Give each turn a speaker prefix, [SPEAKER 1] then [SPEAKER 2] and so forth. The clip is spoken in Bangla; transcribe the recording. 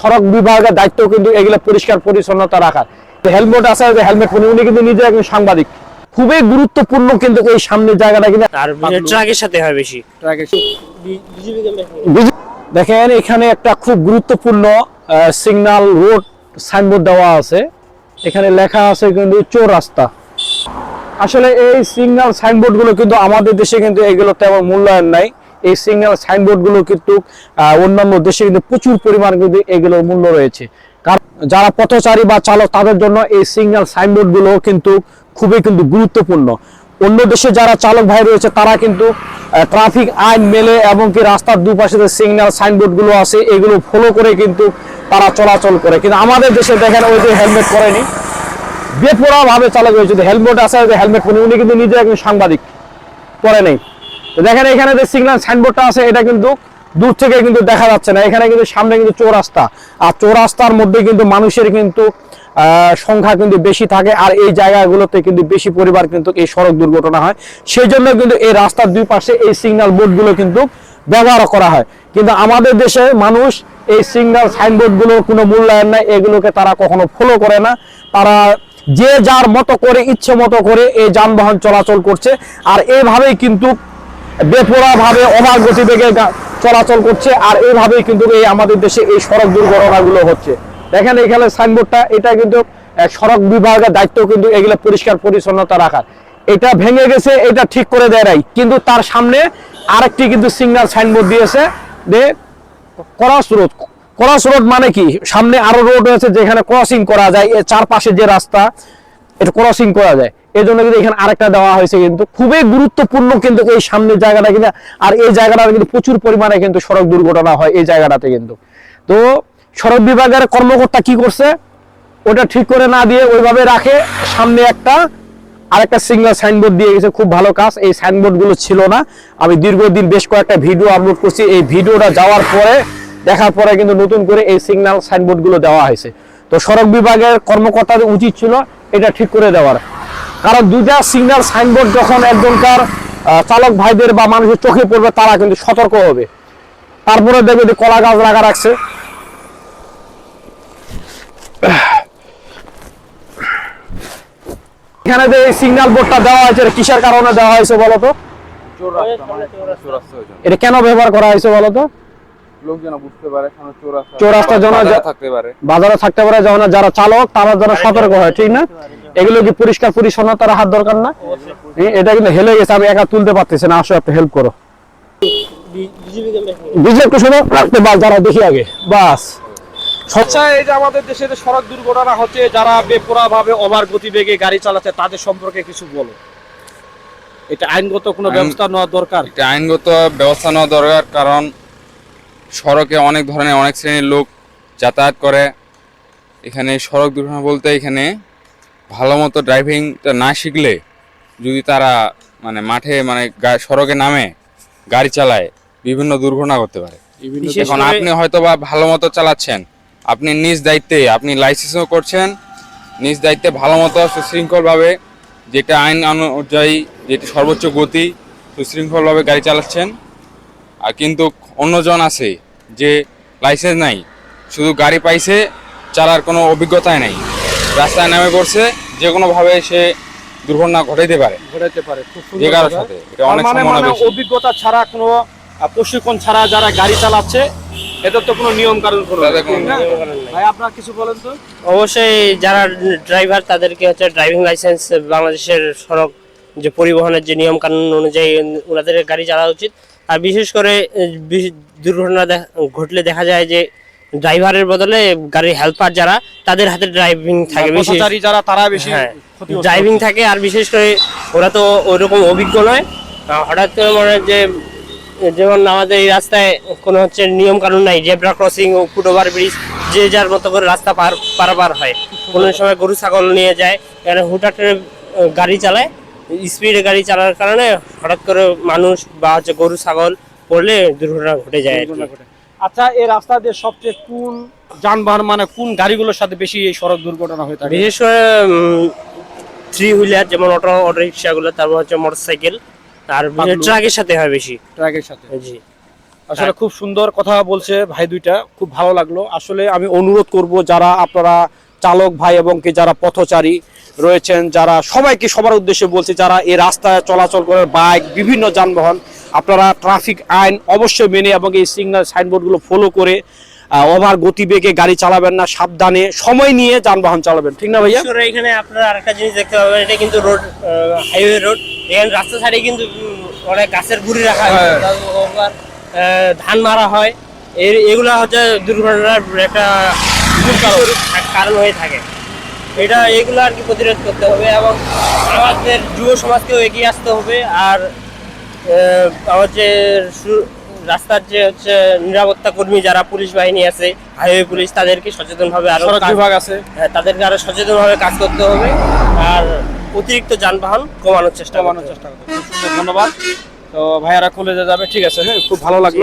[SPEAKER 1] সড়ক বিভাগের দায়িত্ব কিন্তু এগুলো পরিষ্কার পরিচ্ছন্নতা রাখার। হেলমেট আছে হেলমেট পরে উনি কিন্তু নিজে একজন সাংবাদিক। খুবই গুরুত্বপূর্ণ কিন্তু এই সামনের জায়গাটা কিন্তু
[SPEAKER 2] ট্রাকের সাথে হয় বেশি।
[SPEAKER 1] দেখেন এখানে একটা খুব গুরুত্বপূর্ণ সিগন্যাল রোড সাইনবোর্ড দেওয়া আছে। এখানে লেখা আছে কিন্তু চোর রাস্তা। আসলে এই সিগন্যাল সাইনবোর্ডগুলো কিন্তু আমাদের দেশে কিন্তু এগুলো তেমন মূল্যায়ন নাই। এই সিগন্যাল সাইনবোর্ডগুলো কিন্তু অন্যান্য দেশে কিন্তু প্রচুর পরিমাণ কিন্তু এগুলোর মূল্য রয়েছে। কারণ যারা পথচারী বা চালক, তাদের জন্য এই সিগন্যাল সাইনবোর্ডগুলো কিন্তু খুবই কিন্তু গুরুত্বপূর্ণ। অন্য দেশে যারা চালক ভাই রয়েছে, তারা কিন্তু ট্রাফিক আইন মেলে এবং কি রাস্তার দুপাশে যে সিগন্যাল সাইনবোর্ডগুলো আছে, এগুলো ফলো করে কিন্তু তারা চলাচল করে। কিন্তু আমাদের দেশে দেখেন, ওই যে হেলমেট করেনি। বেপরা ভাবে চালক হয়েছে হেলমেট আছে হেলমেট পরে, উনি কিন্তু নিজে একজন সাংবাদিক, পরে নেই। দেখেন এখানে যে সিগন্যাল সাইনবোর্ডটা আছে, এটা কিন্তু দূর থেকে কিন্তু দেখা যাচ্ছে না। এখানে কিন্তু সামনে কিন্তু চৌরাস্তা। আর চৌরাস্তার মধ্যে কিন্তু মানুষের কিন্তু সংখ্যা কিন্তু বেশি থাকে আর এই জায়গাগুলোতে কিন্তু বেশি পরিবার কিন্তু এই সড়ক দুর্ঘটনা হয়। সেই জন্য কিন্তু এই রাস্তার দুই পাশে এই সিগন্যাল বোর্ডগুলো কিন্তু ব্যবহার করা হয়। কিন্তু আমাদের দেশে মানুষ এই সিগন্যাল সাইনবোর্ডগুলোর কোনো মূল্যায়ন নাই, এগুলোকে তারা কখনো ফলো করে না। তারা যে যার মতো করে, ইচ্ছে মতো করে এই যানবাহন চলাচল করছে। আর এইভাবেই কিন্তু বেপরা ভাবে অবাক গতিবেগে গা- চলাচল করছে আর এইভাবেই কিন্তু এই আমাদের দেশে এই সড়ক দুর্ঘটনাগুলো হচ্ছে। দেখেন এখানে সাইনবোর্ডটা, এটা কিন্তু সড়ক বিভাগের দায়িত্ব কিন্তু এগুলো পরিষ্কার পরিচ্ছন্নতা রাখার। এটা ভেঙে গেছে, এটা ঠিক করে দেয় নাই। কিন্তু তার সামনে আরেকটি কিন্তু সিগন্যাল সাইনবোর্ড দিয়েছে যে ক্রস রোড। ক্রস রোড মানে কি? সামনে আরও রোড রয়েছে যেখানে ক্রসিং করা যায় চারপাশে যে রাস্তা, এটা ক্রসিং করা যায়। এই জন্য কিন্তু এখানে আরেকটা দেওয়া হয়েছে কিন্তু খুবই গুরুত্বপূর্ণ কিন্তু এই সামনের জায়গাটা কিন্তু, আর এই জায়গাটা কিন্তু প্রচুর পরিমাণে কিন্তু সড়ক দুর্ঘটনা হয় এই জায়গাটাতে কিন্তু। তো সড়ক বিভাগের কর্মকর্তা কি করছে? ওটা ঠিক করে না দিয়ে ওইভাবে রাখে। সামনে একটা, আরেকটা সিগন্যাল সাইনবোর্ড দিয়ে গেছে, খুব ভালো কাজ। এই সাইনবোর্ডগুলো ছিল না। আমি দীর্ঘদিন বেশ কয়েকটা ভিডিও আপলোড করছি। এই ভিডিওটা যাওয়ার পরে, দেখার পরে কিন্তু নতুন করে এই সিগন্যাল সাইনবোর্ডগুলো দেওয়া হয়েছে। তো সড়ক বিভাগের কর্মকর্তাদের উচিত ছিল এটা ঠিক করে দেওয়ার। কারণ দুইটা সিগন্যাল সাইনবোর্ড যখন একজনকার চালক ভাইদের বা মানুষের চোখে পড়বে তারা কিন্তু সতর্ক হবে। তারপরে দেখবে যে কলা গাছ রাখা রাখছে। এখানে যে সিগন্যাল বোর্ডটা দেওয়া হয়েছে এটা কিসের কারণে দেওয়া হয়েছে বলতো। এটা কেন ব্যবহার করা হয়েছে বলতো
[SPEAKER 3] লোক যেন বুঝতে পারে সামনে চোর রাস্তা
[SPEAKER 1] চোর রাস্তার জন্য
[SPEAKER 3] থাকতে পারে।
[SPEAKER 1] বাজারে থাকতে পারে যারা চালক তারা যেন সতর্ক হয় ঠিক না? এগুলো কি পরিষ্কার পরিচ্ছন্নতা হাত দরকার না? এটা কিন্তু হেলে গেছে আমি একা তুলতে পারতেছি না আসো একটু হেল্প করো। বুঝলে একটু শোনো? রাখতে বাস যারা দেখি আগে। বাস।
[SPEAKER 4] আচ্ছা এই যে আমাদের দেশে যে সড়ক দুর্ঘটনা হচ্ছে যারা বেপরা ভাবে ওভার গতিবেগে গাড়ি চালাচ্ছে তাদের সম্পর্কে কিছু বলো। এটা আইনগত কোনো ব্যবস্থা নেওয়া দরকার?
[SPEAKER 3] এটা আইনগত ব্যবস্থা নেওয়া দরকার কারণ সড়কে অনেক ধরনের অনেক শ্রেণির লোক যাতায়াত করে। এখানে সড়ক দুর্ঘটনা বলতে এখানে ভালো মতো ড্রাইভিংটা না শিখলে যদি তারা মানে মাঠে মানে গা- সড়কে নামে গাড়ি চালায় বিভিন্ন দুর্ঘটনা করতে পারে। এখন আপনি হয়তো বা ভালো মতো চালাচ্ছেন। আপনি নিজ দায়িত্বে আপনি লাইসেন্সও করছেন নিজ দায়িত্বে ভালো মতো সুশৃঙ্খলভাবে যেটা আইন অনুযায়ী যেটি সর্বোচ্চ গতি সুশৃঙ্খলভাবে গাড়ি চালাচ্ছেন। আর কিন্তু অন্যজন আছে যে লাইসেন্স নাই শুধু গাড়ি পাইছে চালার কোনো অভিজ্ঞতাই নাই। রাস্তায় নেমে পড়ছে যে কোনোভাবে সে দুর্ঘটনা ঘটাইতে পারে।
[SPEAKER 4] ঘটাতে পারে খুব সুন্দর
[SPEAKER 3] যে কারোর
[SPEAKER 4] কথা।
[SPEAKER 3] সাথে এটা অনেক
[SPEAKER 4] মানে মানে অভিজ্ঞতা ছাড়া কোনো প্রশিক্ষণ ছাড়া যারা গাড়ি চালাচ্ছে এদের তো কোনো নিয়ম কোনো?
[SPEAKER 3] নিয়ম
[SPEAKER 4] ভাই আপনার কিছু বলেন তো?
[SPEAKER 2] অবশ্যই যারা ড্রাইভার তাদেরকে হচ্ছে ড্রাইভিং লাইসেন্স বাংলাদেশের সড়ক যে পরিবহনের যে নিয়ম কানুন অনুযায়ী ওনাদের গাড়ি চালানো উচিত। আর বিশেষ করে দুর্ঘটনা দেখ- ঘটলে দেখা যায় যে ড্রাইভারের বদলে গাড়ির হেল্পার যারা তাদের হাতে ড্রাইভিং থাকে বেশি।
[SPEAKER 4] যারা তারা বেশি
[SPEAKER 2] হ্যাঁ। ড্রাইভিং থাকে আর বিশেষ করে ওরা তো ওইরকম অভিজ্ঞ নয়। হঠাৎ করে মনে হয় যে যেমন আমাদের এই রাস্তায় কোনো হচ্ছে নিয়ম কানুন নাই জেব্রা ক্রসিং ও ফুটওভার ব্রিজ যে যার মতো করে রাস্তা পার পারাপার হয়। কোনো সময় গরু ছাগল নিয়ে যায় এখানে হুটাটে গাড়ি চালায়। স্পিডে গাড়ি চালার কারণে হঠাৎ করে মানুষ বা হচ্ছে গরু ছাগল পড়লে দুর্ঘটনা ঘটে যায়
[SPEAKER 4] আচ্ছা এই রাস্তা দিয়ে সবচেয়ে কোন যানবাহন মানে কোন গাড়িগুলোর সাথে বেশি এই সড়ক দুর্ঘটনা হয়ে থাকে?
[SPEAKER 2] বিশেষ করে থ্রি হুইলার যেমন অটো অটো রিক্সাগুলো তারপর হচ্ছে মোটর সাইকেল আর। ট্রাকের সাথে হয় বেশি।
[SPEAKER 4] ট্রাকের সাথে?
[SPEAKER 2] জি।
[SPEAKER 1] আসলে খুব সুন্দর কথা বলছে ভাই দুইটা খুব ভালো লাগল। আসলে আমি অনুরোধ করব যারা আপনারা চালক ভাই এবং কি যারা পথচারী রয়েছেন যারা সবাইকে সবার উদ্দেশ্যে বলছে যারা এই রাস্তায় চলাচল করে বাইক বিভিন্ন যানবাহন আপনারা ট্রাফিক আইন অবশ্যই মেনে এবং এই সিগন্যাল সাইনবোর্ডগুলো ফলো করে ওভার গতিবেগে গাড়ি চালাবেন না সাবধানে সময় নিয়ে যানবাহন চালাবেন। ঠিক না ভাইয়া?
[SPEAKER 2] এখানে আপনারা আরেকটা জিনিস দেখতে পাবেন এটা কিন্তু রোড হাইওয়ে রোড এখানে রাস্তা সাইডে কিন্তু অনেক গাছের গুড়ি রাখা হয়।
[SPEAKER 1] হ্যাঁ।
[SPEAKER 2] ধান মারা হয়। এর- এগুলা হচ্ছে দুর্ঘটনার একটা কারণ হয়ে থাকে। এটা এগুলো আর কি প্রতিরোধ করতে হবে এবং আমাদের যুব সমাজকেও এগিয়ে আসতে হবে। আর আমার যে রাস্তার যে হচ্ছে নিরাপত্তা কর্মী যারা পুলিশ বাহিনী আছে হাইওয়ে পুলিশ তাদেরকে সচেতনভাবে আরও
[SPEAKER 1] বিভাগ আছে।
[SPEAKER 2] হ্যাঁ, তাদেরকে আরও সচেতনভাবে কাজ করতে হবে আর অতিরিক্ত যানবাহন কমানোর চেষ্টা
[SPEAKER 1] কমানোর চেষ্টা করতে ধন্যবাদ। তো ভাইয়ারা কলেজে যাবে ঠিক আছে হ্যাঁ খুব ভালো লাগল।